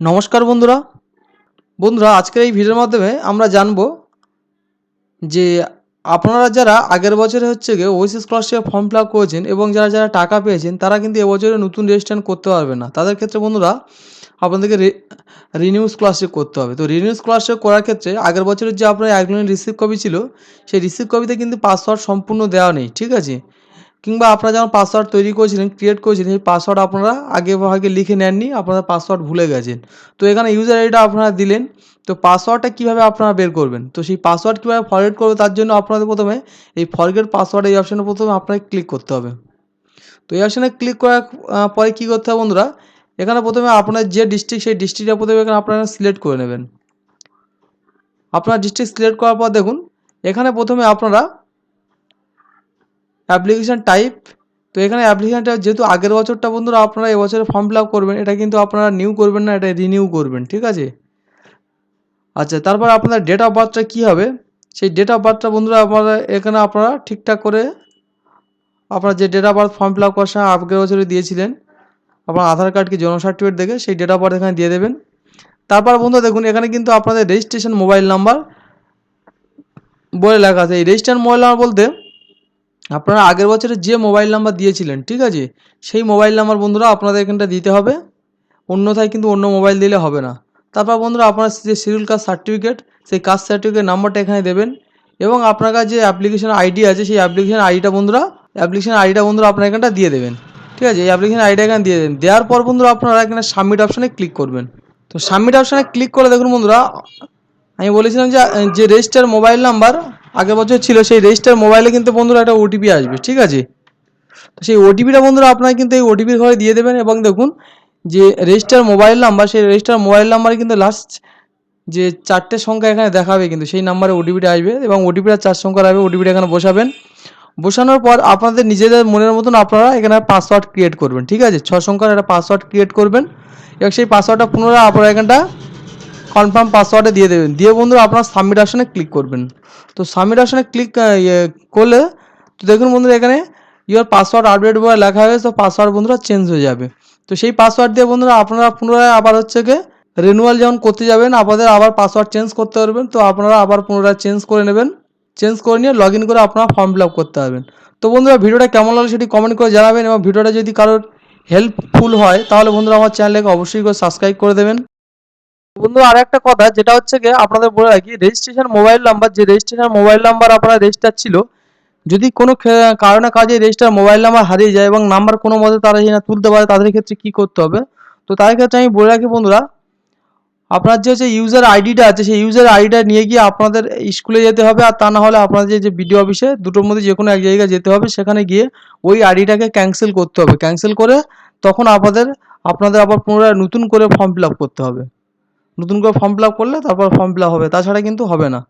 নমস্কার বন্ধুরা। বন্ধুরা, আজকের এই ভিডিওর মাধ্যমে আমরা জানব যে আপনারা যারা আগের বছরে হচ্ছে গিয়ে ওয়েসিস স্কলারশিপে ফর্ম ফিল আপ করেছেন এবং যারা যারা টাকা পেয়েছেন, তারা কিন্তু এবছরে নতুন রেজিস্ট্রেশন করতে পারবে না। তাদের ক্ষেত্রে বন্ধুরা, আপনাদেরকে রিনিউ স্কলারশিপ করতে হবে। তো রিনিউ স্কলারশিপ করার ক্ষেত্রে আগের বছরের যে আপনার একজনের রিসিভ কপি ছিল, সেই রিসিভ কপিতে কিন্তু পাসওয়ার্ড সম্পূর্ণ দেওয়া নেই, ঠিক আছে? কিংবা আপনারা যেমন পাসওয়ার্ড তৈরি করেছিলেন ক্রিয়েট করেছিলেন, সেই পাসওয়ার্ড আপনারা আগে ভাগে লিখে নেননি আপনারা পাসওয়ার্ড ভুলে গেছেন। তো এখানে ইউজার আইডিটা আপনারা দিলেন, তো পাসওয়ার্ডটা কীভাবে আপনারা বের করবেন? তো সেই পাসওয়ার্ড কীভাবে ফরগেট করবে তার জন্য আপনাদের প্রথমে এই ফরগেট পাসওয়ার্ড এই অপশানে প্রথমে আপনাকে ক্লিক করতে হবে। তো এই অপশানে ক্লিক করার পরে কী করতে হবে বন্ধুরা? এখানে প্রথমে আপনার যে ডিস্ট্রিক্ট সেই ডিস্ট্রিক্টটা প্রথমে এখানে আপনারা সিলেক্ট করে নেবেন। আপনার ডিস্ট্রিক্ট সিলেক্ট করার পর দেখুন, এখানে প্রথমে আপনারা অ্যাপ্লিকেশান টাইপ তো এখানে অ্যাপ্লিকেশানটা যেহেতু আগের বছরটা বন্ধুরা আপনারা এবছরে ফর্ম ফিল আপ করবেন, এটা কিন্তু আপনারা নিউ করবেন না, এটা রিনিউ করবেন, ঠিক আছে? আচ্ছা তারপর আপনার ডেট অফ বার্থটা কী হবে? সেই ডেট অফ বার্থটা বন্ধুরা আপনারা এখানে আপনারা ঠিকঠাক করে আপনার যে date of birth form fill up করার সময় আগের বছরে দিয়েছিলেন, আপনার আধার কার্ড কি জন্ম সার্টিফিকেট দেখে সেই ডেট অফ বার্থ এখানে দিয়ে দেবেন। তারপর বন্ধুরা দেখুন, এখানে কিন্তু আপনাদের রেজিস্ট্রেশন মোবাইল নাম্বার বলে লেখা আছে। এই রেজিস্ট্রেশন মোবাইল নাম্বার বলতে আপনারা আগের বছরে যে মোবাইল নাম্বার দিয়েছিলেন, ঠিক আছে? সেই মোবাইল নাম্বার বন্ধুরা আপনাদের এখানটা দিতে হবে। অন্যথায় কিন্তু অন্য মোবাইল দিলে হবে না। তারপর বন্ধুরা আপনার যে শিডিউল কাস্ট সার্টিফিকেট, সেই কাস্ট সার্টিফিকেট নাম্বারটা এখানে দেবেন। এবং আপনার কাছে যে অ্যাপ্লিকেশন আইডি আছে, সেই অ্যাপ্লিকেশন আইডিটা বন্ধুরা, অ্যাপ্লিকেশন আইডিটা বন্ধুরা আপনার এখানটা দিয়ে দেবেন। ঠিক আছে? এই অ্যাপ্লিকেশন আইডিটা এখানে দিয়ে দেবেন। দেওয়ার পর বন্ধুরা আপনারা এখানে সাবমিট অপশানে ক্লিক করবেন। তো সাবমিট অপশানে ক্লিক করে দেখুন বন্ধুরা, আমি বলেছিলাম যে যে রেজিস্টার মোবাইল নাম্বার আগের বছর ছিল, সেই রেজিস্টার মোবাইলে কিন্তু বন্ধুরা একটা ওটিপি আসবে, ঠিক আছে? তো সেই ওটিপিটা বন্ধুরা আপনারা কিন্তু এই ওটিপির ঘরে দিয়ে দেবেন এবং দেখুন যে রেজিস্টার মোবাইল নাম্বার, সেই রেজিস্টার মোবাইল নাম্বারে কিন্তু লাস্ট যে চারটে সংখ্যা এখানে দেখাবে কিন্তু, সেই নাম্বারে ওটিপিটা আসবে এবং ওটিপিটা চার সংখ্যার আসবে ওটিপিটা এখানে বসাবেন। বসানোর পর আপনাদের নিজেদের মনের মতন আপনারা এখানে পাসওয়ার্ড ক্রিয়েট করবেন, ঠিক আছে? ছ সংখ্যার একটা পাসওয়ার্ড ক্রিয়েট করবেন এবং সেই পাসওয়ার্ডটা পুনরায় আপনারা এখানটা কনফার্ম পাসওয়ার্ডে দিয়ে দেবেন। দিয়ে বন্ধুরা আপনার সাবমিট অপশানে ক্লিক করবেন। তো সাবমিট অপশানে ক্লিক ইয়ে করলে, তো দেখুন বন্ধুরা এখানে ইওর পাসওয়ার্ড আপডেট বলে লেখা হয়েছে, তো পাসওয়ার্ড বন্ধুরা চেঞ্জ হয়ে যাবে। তো সেই পাসওয়ার্ড দিয়ে বন্ধুরা আপনারা পুনরায় আবার হচ্ছে গিয়ে রিনুয়াল যখন করতে যাবেন আপনাদের আবার পাসওয়ার্ড চেঞ্জ করতে পারবেন, তো আপনারা আবার পুনরায় চেঞ্জ করে নেবেন। চেঞ্জ করে নিয়ে লগ ইন করে আপনারা ফর্ম ফিল আপ করতে পারবেন। তো বন্ধুরা ভিডিওটা কেমন লাগল সেটি কমেন্ট করে জানাবেন এবং ভিডিওটা যদি কারোর হেল্পফুল হয়, তাহলে বন্ধুরা আমার চ্যানেলকে অবশ্যই করে সাবস্ক্রাইব করে দেবেন। বন্ধু আর একটা কথা, যেটা হচ্ছে গিয়ে আপনাদের বলে রাখি রেজিস্ট্রেশন মোবাইল নাম্বার যে রেজিস্ট্রেশন মোবাইল নাম্বার আপনার রেজিস্টার ছিল, যদি কোনো কারণে কাজে রেজিস্টার মোবাইল নাম্বার হারিয়ে যায় এবং নাম্বার কোনো মতে তারা না তুলতে পারে, তাদের ক্ষেত্রে কি করতে হবে? তো তাদের ক্ষেত্রে আমি বলে রাখি বন্ধুরা, আপনার যে হচ্ছে ইউজার আইডিটা আছে, সেই ইউজার আইডিটা নিয়ে গিয়ে আপনাদের স্কুলে যেতে হবে, আর তা না হলে আপনাদের যে বিডিও অফিসে দুটোর মধ্যে যে কোনো এক জায়গায় যেতে হবে, সেখানে গিয়ে ওই আইডিটাকে ক্যান্সেল করতে হবে। ক্যান্সেল করে তখন আপনাদের আপনাদের আবার পুনরায় নতুন করে ফর্ম ফিল করতে হবে। নতুন করে ফর্ম ফিল আপ করলে তারপর ফর্ম ফিল আপ হবে, তাছাড়া কিন্তু হবে না।